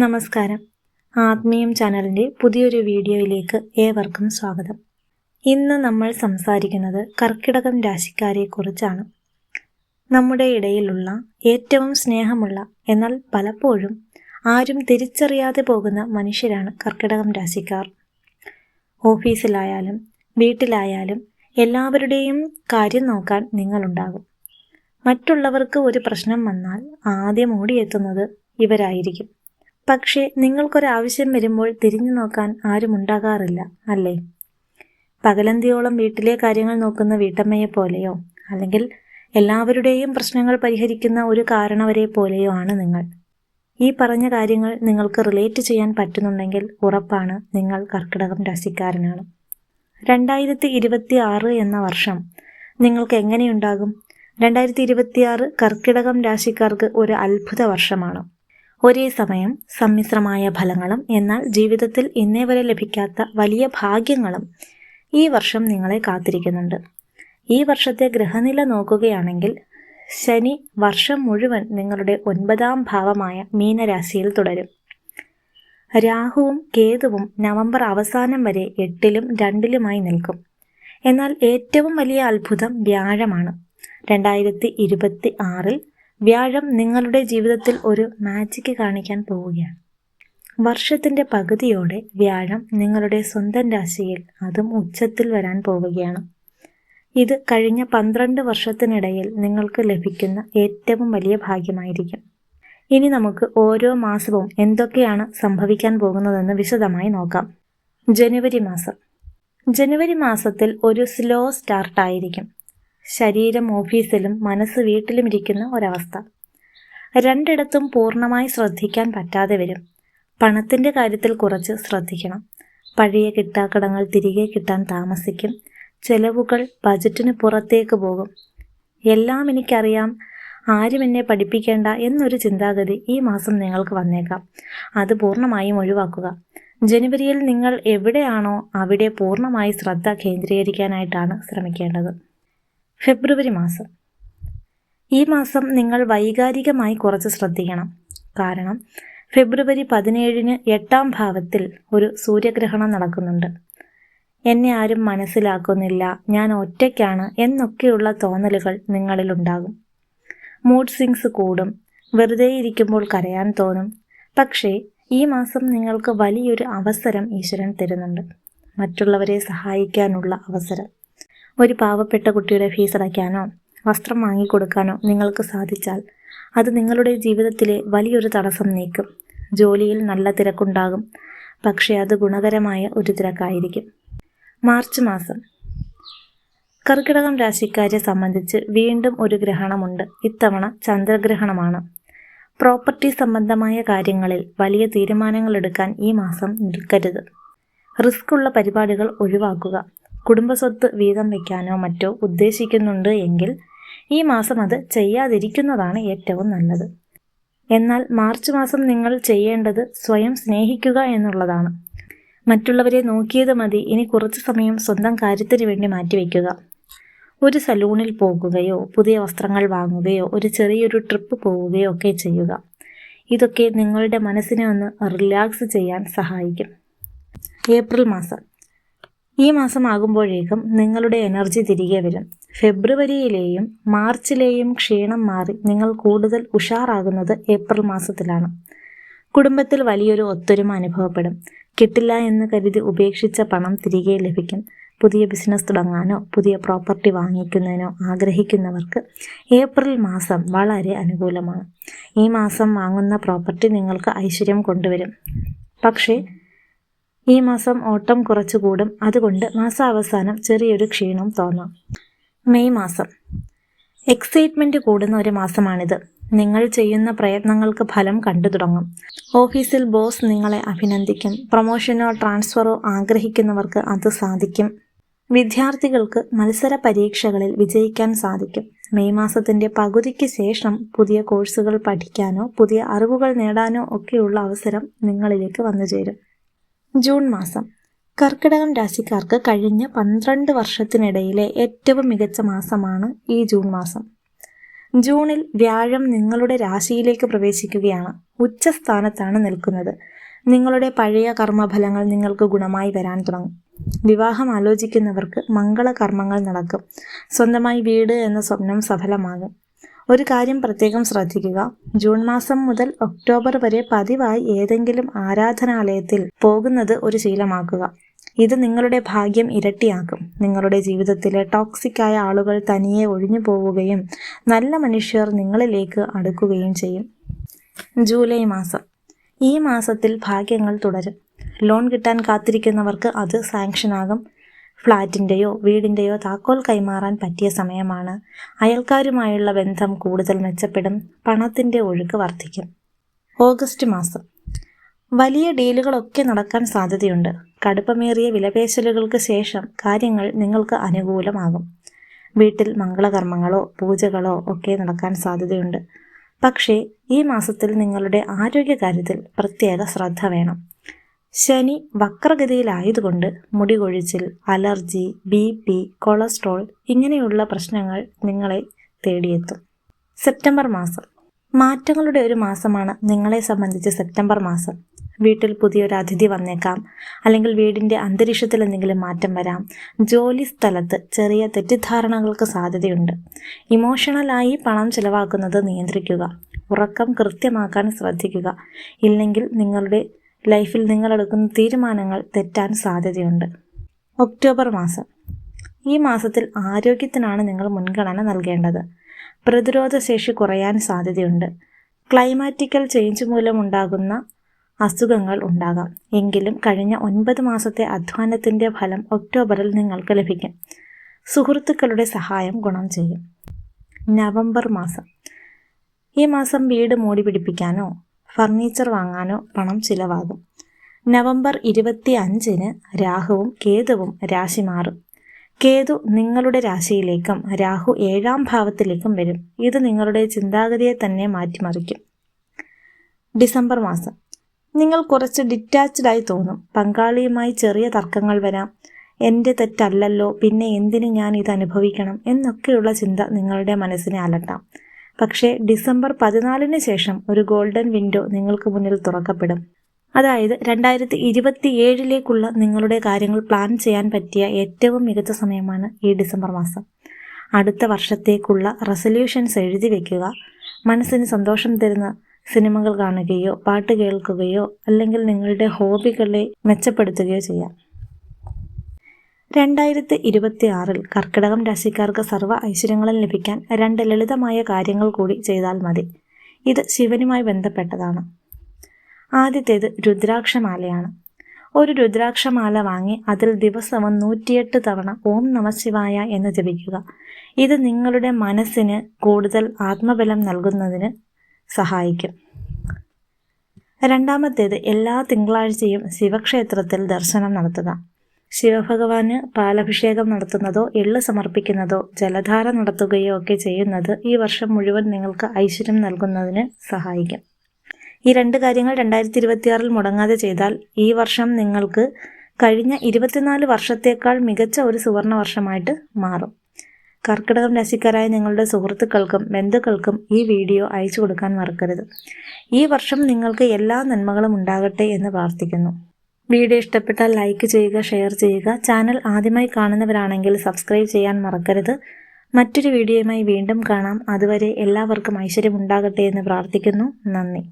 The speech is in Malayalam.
നമസ്കാരം. ആത്മീയം ചാനലിന്റെ പുതിയൊരു വീഡിയോയിലേക്ക് ഏവർക്കും സ്വാഗതം. ഇന്ന് നമ്മൾ സംസാരിക്കുന്നത് കർക്കിടകം രാശിക്കാരെക്കുറിച്ചാണ്. നമ്മുടെ ഇടയിലുള്ള ഏറ്റവും സ്നേഹമുള്ള എന്നാൽ പലപ്പോഴും ആരും തിരിച്ചറിയാതെ പോകുന്ന മനുഷ്യരാണ് കർക്കിടകം രാശിക്കാർ. ഓഫീസിലായാലും വീട്ടിലായാലും എല്ലാവരുടെയും കാര്യം നോക്കാൻ നിങ്ങളുണ്ടാകും. മറ്റുള്ളവർക്ക് ഒരു പ്രശ്നം വന്നാൽ ആദ്യം ഓടിയെത്തുന്നത് ഇവരായിരിക്കും. പക്ഷേ നിങ്ങൾക്കൊരാവശ്യം വരുമ്പോൾ തിരിഞ്ഞു നോക്കാൻ ആരും ഉണ്ടാകാറില്ല അല്ലേ? പകലന്തിയോളം വീട്ടിലെ കാര്യങ്ങൾ നോക്കുന്ന വീട്ടമ്മയെ പോലെയോ അല്ലെങ്കിൽ എല്ലാവരുടെയും പ്രശ്നങ്ങൾ പരിഹരിക്കുന്ന ഒരു കാരണവരെ പോലെയോ ആണ് നിങ്ങൾ. ഈ പറഞ്ഞ കാര്യങ്ങൾ നിങ്ങൾക്ക് റിലേറ്റ് ചെയ്യാൻ പറ്റുന്നുണ്ടെങ്കിൽ ഉറപ്പാണ് നിങ്ങൾ കർക്കിടകം രാശിക്കാരനാണ്. രണ്ടായിരത്തി ഇരുപത്തി ആറ് എന്ന വർഷം നിങ്ങൾക്ക് എങ്ങനെയുണ്ടാകും? രണ്ടായിരത്തി ഇരുപത്തിയാറ് കർക്കിടകം രാശിക്കാർക്ക് ഒരു അത്ഭുത വർഷമാണ്. ഒരേ സമയം സമ്മിശ്രമായ ഫലങ്ങളും എന്നാൽ ജീവിതത്തിൽ ഇന്നേ വരെ ലഭിക്കാത്ത വലിയ ഭാഗ്യങ്ങളും ഈ വർഷം നിങ്ങളെ കാത്തിരിക്കുന്നുണ്ട്. ഈ വർഷത്തെ ഗ്രഹനില നോക്കുകയാണെങ്കിൽ ശനി വർഷം മുഴുവൻ നിങ്ങളുടെ ഒൻപതാം ഭാവമായ മീനരാശിയിൽ തുടരും. രാഹുവും കേതുവും നവംബർ അവസാനം വരെ എട്ടിലും രണ്ടിലുമായി നിൽക്കും. എന്നാൽ ഏറ്റവും വലിയ അത്ഭുതം വ്യാഴമാണ്. രണ്ടായിരത്തി ഇരുപത്തി ആറിൽ വ്യാഴം നിങ്ങളുടെ ജീവിതത്തിൽ ഒരു മാജിക് കാണിക്കാൻ പോവുകയാണ്. വർഷത്തിന്റെ പകുതിയോടെ വ്യാഴം നിങ്ങളുടെ സ്വന്തം രാശിയിൽ അതും ഉച്ചത്തിൽ വരാൻ പോവുകയാണ്. ഇത് കഴിഞ്ഞ പന്ത്രണ്ട് വർഷത്തിനിടയിൽ നിങ്ങൾക്ക് ലഭിക്കുന്ന ഏറ്റവും വലിയ ഭാഗ്യമായിരിക്കും. ഇനി നമുക്ക് ഓരോ മാസവും എന്തൊക്കെയാണ് സംഭവിക്കാൻ പോകുന്നതെന്ന് വിശദമായി നോക്കാം. ജനുവരി മാസം. ജനുവരി മാസത്തിൽ ഒരു സ്ലോ സ്റ്റാർട്ടായിരിക്കും ശരീരം ഓഫീസിലും മനസ്സ് വീട്ടിലും ഇരിക്കുന്ന ഒരവസ്ഥ. രണ്ടിടത്തും പൂർണമായി ശ്രദ്ധിക്കാൻ പറ്റാതെ വരും. പണത്തിന്റെ കാര്യത്തിൽ കുറച്ച് ശ്രദ്ധിക്കണം. പഴയ കിട്ടാക്കടങ്ങൾ തിരികെ കിട്ടാൻ താമസിക്കും. ചെലവുകൾ ബജറ്റിന് പുറത്തേക്ക് പോകും. എല്ലാം എനിക്കറിയാം. ആരും എന്നെ പഠിപ്പിക്കേണ്ട എന്നൊരു ചിന്താഗതി ഈ മാസം നിങ്ങൾക്ക് വന്നേക്കാം. അത് പൂർണമായും ഒഴിവാക്കുക. ജനുവരിയിൽ നിങ്ങൾ എവിടെയാണോ അവിടെ പൂർണമായി ശ്രദ്ധ കേന്ദ്രീകരിക്കാനായിട്ടാണ് ശ്രമിക്കേണ്ടത്. ഫെബ്രുവരി മാസം. ഈ മാസം നിങ്ങൾ വൈകാരികമായി കുറച്ച് ശ്രദ്ധിക്കണം. കാരണം ഫെബ്രുവരി പതിനേഴിന് എട്ടാം ഭാവത്തിൽ ഒരു സൂര്യഗ്രഹണം നടക്കുന്നുണ്ട്. എന്നെ ആരും മനസ്സിലാക്കുന്നില്ല ഞാൻ ഒറ്റയ്ക്കാണ് എന്നൊക്കെയുള്ള തോന്നലുകൾ നിങ്ങളിലുണ്ടാകും. മൂഡ് സിങ്സ് കൂടും വെറുതെ ഇരിക്കുമ്പോൾ കരയാൻ തോന്നും. പക്ഷേ ഈ മാസം നിങ്ങൾക്ക് വലിയൊരു അവസരം ഈശ്വരൻ തരുന്നുണ്ട്. മറ്റുള്ളവരെ സഹായിക്കാനുള്ള അവസരം. ഒരു പാവപ്പെട്ട കുട്ടിയുടെ ഫീസ് അടയ്ക്കാനോ വസ്ത്രം വാങ്ങിക്കൊടുക്കാനോ നിങ്ങൾക്ക് സാധിച്ചാൽ അത് നിങ്ങളുടെ ജീവിതത്തിലെ വലിയൊരു തടസ്സം നീക്കും. ജോലിയിൽ നല്ല തിരക്കുണ്ടാകും പക്ഷേ അത് ഗുണകരമായ ഒരു തിരക്കായിരിക്കും. മാർച്ച് മാസം. കർക്കിടകം രാശിക്കാരെ സംബന്ധിച്ച് വീണ്ടും ഒരു ഗ്രഹണമുണ്ട്. ഇത്തവണ ചന്ദ്രഗ്രഹണമാണ്. പ്രോപ്പർട്ടി സംബന്ധമായ കാര്യങ്ങളിൽ വലിയ തീരുമാനങ്ങൾ എടുക്കാൻ ഈ മാസം നിൽക്കരുത്. റിസ്ക് ഉള്ള പരിപാടികൾ ഒഴിവാക്കുക. കുടുംബസ്വത്ത് വീതം വയ്ക്കാനോ മറ്റോ ഉദ്ദേശിക്കുന്നുണ്ട് എങ്കിൽ ഈ മാസം അത് ചെയ്യാതിരിക്കുന്നതാണ് ഏറ്റവും നല്ലത്. എന്നാൽ മാർച്ച് മാസം നിങ്ങൾ ചെയ്യേണ്ടത് സ്വയം സ്നേഹിക്കുക എന്നുള്ളതാണ്. മറ്റുള്ളവരെ നോക്കിയത് മതി. ഇനി കുറച്ച് സമയം സ്വന്തം കാര്യത്തിന് വേണ്ടി മാറ്റിവെക്കുക. ഒരു സലൂണിൽ പോകുകയോ പുതിയ വസ്ത്രങ്ങൾ വാങ്ങുകയോ ഒരു ചെറിയൊരു ട്രിപ്പ് പോവുകയോ ഒക്കെ ചെയ്യുക. ഇതൊക്കെ നിങ്ങളുടെ മനസ്സിനെ ഒന്ന് റിലാക്സ് ചെയ്യാൻ സഹായിക്കും. ഏപ്രിൽ മാസം. ഈ മാസം ആകുമ്പോഴേക്കും നിങ്ങളുടെ എനർജി തിരികെ വരും. ഫെബ്രുവരിയിലെയും മാർച്ചിലെയും ക്ഷീണം മാറി നിങ്ങൾ കൂടുതൽ ഉഷാറാകുന്നത് ഏപ്രിൽ മാസത്തിലാണ്. കുടുംബത്തിൽ വലിയൊരു ഒത്തൊരുമ അനുഭവപ്പെടും. കിട്ടില്ല എന്ന് കരുതി ഉപേക്ഷിച്ച പണം തിരികെ ലഭിക്കും. പുതിയ ബിസിനസ് തുടങ്ങാനോ പുതിയ പ്രോപ്പർട്ടി വാങ്ങിക്കുന്നതിനോ ആഗ്രഹിക്കുന്നവർക്ക് ഏപ്രിൽ മാസം വളരെ അനുകൂലമാണ്. ഈ മാസം വാങ്ങുന്ന പ്രോപ്പർട്ടി നിങ്ങൾക്ക് ഐശ്വര്യം കൊണ്ടുവരും. പക്ഷേ ഈ മാസം ഓട്ടം കുറച്ചുകൂടും അതുകൊണ്ട് മാസാവസാനം ചെറിയൊരു ക്ഷീണം തോന്നാം. മെയ് മാസം. എക്സൈറ്റ്മെന്റ് കൂടുന്ന ഒരു മാസമാണിത്. നിങ്ങൾ ചെയ്യുന്ന പ്രയത്നങ്ങൾക്ക് ഫലം കണ്ടു തുടങ്ങും. ഓഫീസിൽ ബോസ് നിങ്ങളെ അഭിനന്ദിക്കും. പ്രൊമോഷനോ ട്രാൻസ്ഫറോ ആഗ്രഹിക്കുന്നവർക്ക് അത് സാധിക്കും. വിദ്യാർത്ഥികൾക്ക് മത്സര പരീക്ഷകളിൽ വിജയിക്കാൻ സാധിക്കും. മെയ് മാസത്തിന്റെ പകുതിക്ക് ശേഷം പുതിയ കോഴ്സുകൾ പഠിക്കാനോ പുതിയ അറിവുകൾ നേടാനോ ഒക്കെയുള്ള അവസരം നിങ്ങളിലേക്ക് വന്നു ചേരും ജൂൺ മാസം. കർക്കിടകം രാശിക്കാർക്ക് കഴിഞ്ഞ പന്ത്രണ്ട് വർഷത്തിനിടയിലെ ഏറ്റവും മികച്ച മാസമാണ് ഈ ജൂൺ മാസം. ജൂണിൽ വ്യാഴം നിങ്ങളുടെ രാശിയിലേക്ക് പ്രവേശിക്കുകയാണ്. ഉച്ചസ്ഥാനത്താണ് നിൽക്കുന്നത്. നിങ്ങളുടെ പഴയ കർമ്മഫലങ്ങൾ നിങ്ങൾക്ക് ഗുണമായി വരാൻ തുടങ്ങും. വിവാഹം ആലോചിക്കുന്നവർക്ക് മംഗളകർമ്മങ്ങൾ നടക്കും. സ്വന്തമായി വീട് എന്ന സ്വപ്നം സഫലമാകും. ഒരു കാര്യം പ്രത്യേകം ശ്രദ്ധിക്കുക. ജൂൺ മാസം മുതൽ ഒക്ടോബർ വരെ പതിവായി ഏതെങ്കിലും ആരാധനാലയത്തിൽ പോകുന്നത് ഒരു ശീലമാക്കുക. ഇത് നിങ്ങളുടെ ഭാഗ്യം ഇരട്ടിയാക്കും. നിങ്ങളുടെ ജീവിതത്തിലെ ടോക്സിക് ആയ ആളുകൾ തനിയെ ഒഴിഞ്ഞു പോവുകയും നല്ല മനുഷ്യർ നിങ്ങളിലേക്ക് അടുക്കുകയും ചെയ്യും. ജൂലൈ മാസം. ഈ മാസത്തിൽ ഭാഗ്യങ്ങൾ തുടരും. ലോൺ കിട്ടാൻ കാത്തിരിക്കുന്നവർക്ക് അത് സാങ്ഷനാകും. ഫ്ലാറ്റിന്റെയോ വീടിന്റെയോ താക്കോൽ കൈമാറാൻ പറ്റിയ സമയമാണ്. അയൽക്കാരുമായുള്ള ബന്ധം കൂടുതൽ മെച്ചപ്പെടും പണത്തിന്റെ ഒഴുക്ക് വർദ്ധിക്കും. ഓഗസ്റ്റ് മാസം. വലിയ ഡീലുകളൊക്കെ നടക്കാൻ സാധ്യതയുണ്ട്. കടുപ്പമേറിയ വിലപേശലുകൾക്ക് ശേഷം കാര്യങ്ങൾ നിങ്ങൾക്ക് അനുകൂലമാകും. വീട്ടിൽ മംഗളകർമ്മങ്ങളോ പൂജകളോ ഒക്കെ നടക്കാൻ സാധ്യതയുണ്ട്. പക്ഷേ ഈ മാസത്തിൽ നിങ്ങളുടെ ആരോഗ്യകാര്യത്തിൽ പ്രത്യേക ശ്രദ്ധ വേണം. ശനി വക്രഗതിയിലായതുകൊണ്ട് മുടികൊഴിച്ചിൽ അലർജി ബി പി കൊളസ്ട്രോൾ ഇങ്ങനെയുള്ള പ്രശ്നങ്ങൾ നിങ്ങളെ തേടിയെത്തും. സെപ്റ്റംബർ മാസം. മാറ്റങ്ങളുടെ ഒരു മാസമാണ് നിങ്ങളെ സംബന്ധിച്ച് സെപ്റ്റംബർ മാസം. വീട്ടിൽ പുതിയൊരു അതിഥി വന്നേക്കാം. അല്ലെങ്കിൽ വീടിന്റെ അന്തരീക്ഷത്തിൽ എന്തെങ്കിലും മാറ്റം വരാം. ജോലി സ്ഥലത്ത് ചെറിയ തെറ്റിദ്ധാരണകൾക്ക് സാധ്യതയുണ്ട്. ഇമോഷണലായി പണം ചിലവാക്കുന്നത് നിയന്ത്രിക്കുക. ഉറക്കം കൃത്യമാക്കാൻ ശ്രദ്ധിക്കുക. ഇല്ലെങ്കിൽ നിങ്ങളുടെ ലൈഫിൽ നിങ്ങൾ എടുക്കുന്ന തീരുമാനങ്ങൾ തെറ്റാൻ സാധ്യതയുണ്ട്. ഒക്ടോബർ മാസം. ഈ മാസത്തിൽ ആരോഗ്യത്തിനാണ് നിങ്ങൾ മുൻഗണന നൽകേണ്ടത്. പ്രതിരോധ ശേഷി കുറയാൻ സാധ്യതയുണ്ട്. ക്ലൈമാറ്റിക്കൽ ചേഞ്ച് മൂലമുണ്ടാകുന്ന അസുഖങ്ങൾ ഉണ്ടാകാം. എങ്കിലും കഴിഞ്ഞ ഒൻപത് മാസത്തെ അധ്വാനത്തിന്റെ ഫലം ഒക്ടോബറിൽ നിങ്ങൾക്ക് ലഭിക്കും. സുഹൃത്തുക്കളുടെ സഹായം ഗുണം ചെയ്യും. നവംബർ മാസം. ഈ മാസം വീട് മൂടി പിടിപ്പിക്കാനോ ഫർണിച്ചർ വാങ്ങാനോ പണം ചിലവാകും. നവംബർ ഇരുപത്തി അഞ്ചിന് രാഹുവും കേതുവും രാശി മാറും. കേതു നിങ്ങളുടെ രാശിയിലേക്കും രാഹു ഏഴാം ഭാവത്തിലേക്കും വരും. ഇത് നിങ്ങളുടെ ചിന്താഗതിയെ തന്നെ മാറ്റിമറിക്കും. ഡിസംബർ മാസം. നിങ്ങൾ കുറച്ച് ഡിറ്റാച്ച്ഡായി തോന്നും. പങ്കാളിയുമായി ചെറിയ തർക്കങ്ങൾ വരാം. എന്റെ തെറ്റല്ലല്ലോ പിന്നെ എന്തിനു ഞാൻ ഇത് അനുഭവിക്കണം എന്നൊക്കെയുള്ള ചിന്ത നിങ്ങളുടെ മനസ്സിനെ അലട്ടാം. പക്ഷേ ഡിസംബർ പതിനാലിന് ശേഷം ഒരു ഗോൾഡൻ വിൻഡോ നിങ്ങൾക്ക് മുന്നിൽ തുറക്കപ്പെടും. അതായത് രണ്ടായിരത്തി ഇരുപത്തി ഏഴിലേക്കുള്ള നിങ്ങളുടെ കാര്യങ്ങൾ പ്ലാൻ ചെയ്യാൻ പറ്റിയ ഏറ്റവും മികച്ച സമയമാണ് ഈ ഡിസംബർ മാസം. അടുത്ത വർഷത്തേക്കുള്ള റെസൊല്യൂഷൻസ് എഴുതി വയ്ക്കുക മനസ്സിന് സന്തോഷം തരുന്ന സിനിമകൾ കാണുകയോ പാട്ട് കേൾക്കുകയോ അല്ലെങ്കിൽ നിങ്ങളുടെ ഹോബികളെ മെച്ചപ്പെടുത്തുകയോ ചെയ്യാം. രണ്ടായിരത്തി ഇരുപത്തി ആറിൽ കർക്കിടകം രാശിക്കാർക്ക് സർവ ഐശ്വര്യങ്ങളും ലഭിക്കാൻ രണ്ട് ലളിതമായ കാര്യങ്ങൾ കൂടി ചെയ്താൽ മതി. ഇത് ശിവനുമായി ബന്ധപ്പെട്ടതാണ്. ആദ്യത്തേത് രുദ്രാക്ഷമാലയാണ്. ഒരു രുദ്രാക്ഷമാല വാങ്ങി അതിൽ ദിവസവും നൂറ്റിയെട്ട് തവണ ഓം നമശിവായ എന്ന് ജപിക്കുക. ഇത് നിങ്ങളുടെ മനസ്സിന് കൂടുതൽ ആത്മബലം നൽകുന്നതിന് സഹായിക്കും. രണ്ടാമത്തേത് എല്ലാ തിങ്കളാഴ്ചയും ശിവക്ഷേത്രത്തിൽ ദർശനം നടത്തുക. ശിവഭഗവാന് പാലഭിഷേകം നടത്തുന്നതോ എള്ള് സമർപ്പിക്കുന്നതോ ജലധാര നടത്തുകയോ ഒക്കെ ചെയ്യുന്നത് ഈ വർഷം മുഴുവൻ നിങ്ങൾക്ക് ഐശ്വര്യം നൽകുന്നതിന് സഹായിക്കും. ഈ രണ്ട് കാര്യങ്ങൾ രണ്ടായിരത്തി ഇരുപത്തിയാറിൽ മുടങ്ങാതെ ചെയ്താൽ ഈ വർഷം നിങ്ങൾക്ക് കഴിഞ്ഞ ഇരുപത്തിനാല് വർഷത്തേക്കാൾ മികച്ച ഒരു സുവർണ വർഷമായിട്ട് മാറും. കർക്കിടകം രാശിക്കാരായ നിങ്ങളുടെ സുഹൃത്തുക്കൾക്കും ബന്ധുക്കൾക്കും ഈ വീഡിയോ അയച്ചു കൊടുക്കാൻ മറക്കരുത്. ഈ വർഷം നിങ്ങൾക്ക് എല്ലാ നന്മകളും ഉണ്ടാകട്ടെ എന്ന് പ്രാർത്ഥിക്കുന്നു. വീഡിയോ ഇഷ്ടപ്പെട്ടാൽ ലൈക്ക് ചെയ്യുക ഷെയർ ചെയ്യുക. ചാനൽ ആദ്യമായി കാണുന്നവരാണെങ്കിൽ സബ്സ്ക്രൈബ് ചെയ്യാൻ മറക്കരുത്. മറ്റൊരു വീഡിയോയുമായി വീണ്ടും കാണാം. അതുവരെ എല്ലാവർക്കും ഐശ്വര്യം ഉണ്ടാകട്ടെ എന്ന് പ്രാർത്ഥിക്കുന്നു. നന്ദി.